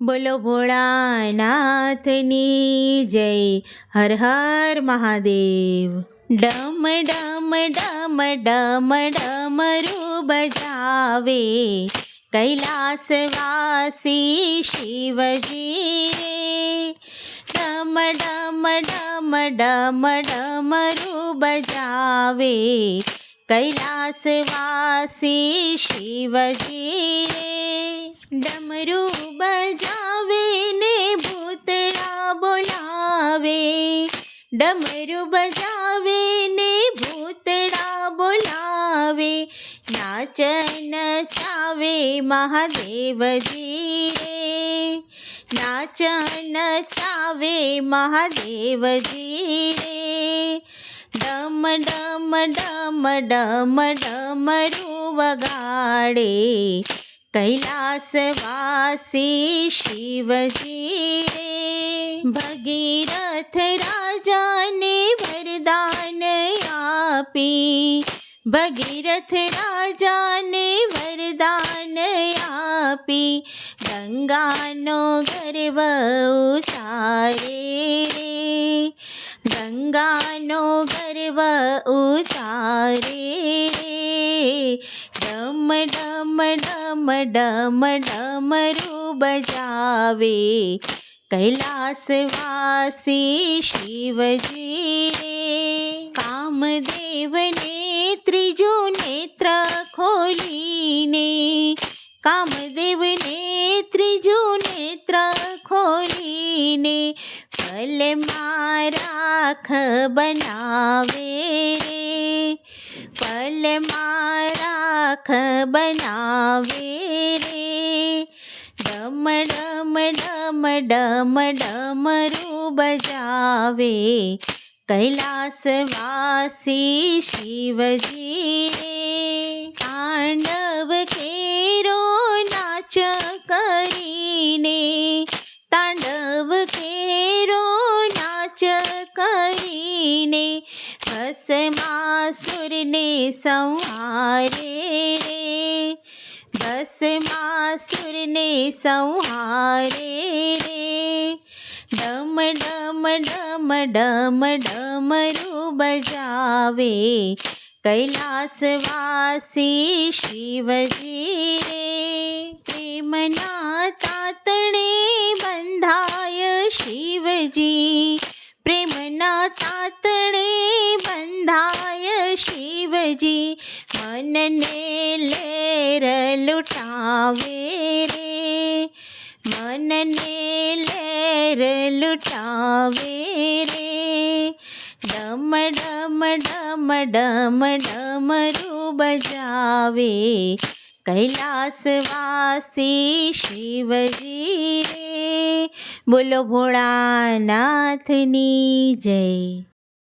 બોલો ભોળાનાથની જય, હર હર મહાદેવ. ડમ ડમ ડમ ડમ ડમરૂ બજાવે કૈલાસવાસી શિવજી રે ડમ ડમ ડમ ડમ ડમરૂ બજાવે કૈલાસવાસી શિવજી રે ડમરું બજાવે ને ભૂતળા બોલાવે. ડમરું બજાવે ને ભૂતળા બોલાવે. નાચ નચાવે મહાદેવજી રે નાચ નચાવે મહાદેવજી રે ડમ ડમ ડમ ડમ, ડમરું વગાડે. कैलासवासी शिवजी। रे भगीरथ राजानी वरदानयापिी भगीरथ राजाने वरदानयापि गङ्गानो गर्व गर्वषा रे गङ्गानो गर्व उतारे रे डम डम डम ડમ ડમ ડમરું બજાવે કૈલાસવાસી શિવજી કામદેવને ત્રીજું નેત્ર ખોલીને કામદેવને ત્રીજું નેત્ર ખોલીને મારા ખ બનાવે રે પલમાં રાખ બનાવે રે ડમ ડમ ડમ ડમ ડમરું બજાવે કૈલાસવાસી શિવજી રે તાંડવ કેરો સંહારે રે ભસ્માસુરને સંહારે રે ડમ ડમ ડમ ડમ ડમરું બજાવે કૈલાસવાસી શિવજી રે પ્રેમના મનને લેર લૂટાવે રે. મનને લેર લૂટાવે રે. ડમ ડમ ડમ ડમ ડમરું બજાવે કૈલાસવાસી શિવજી રે. બોલો ભોળાનાથની જય.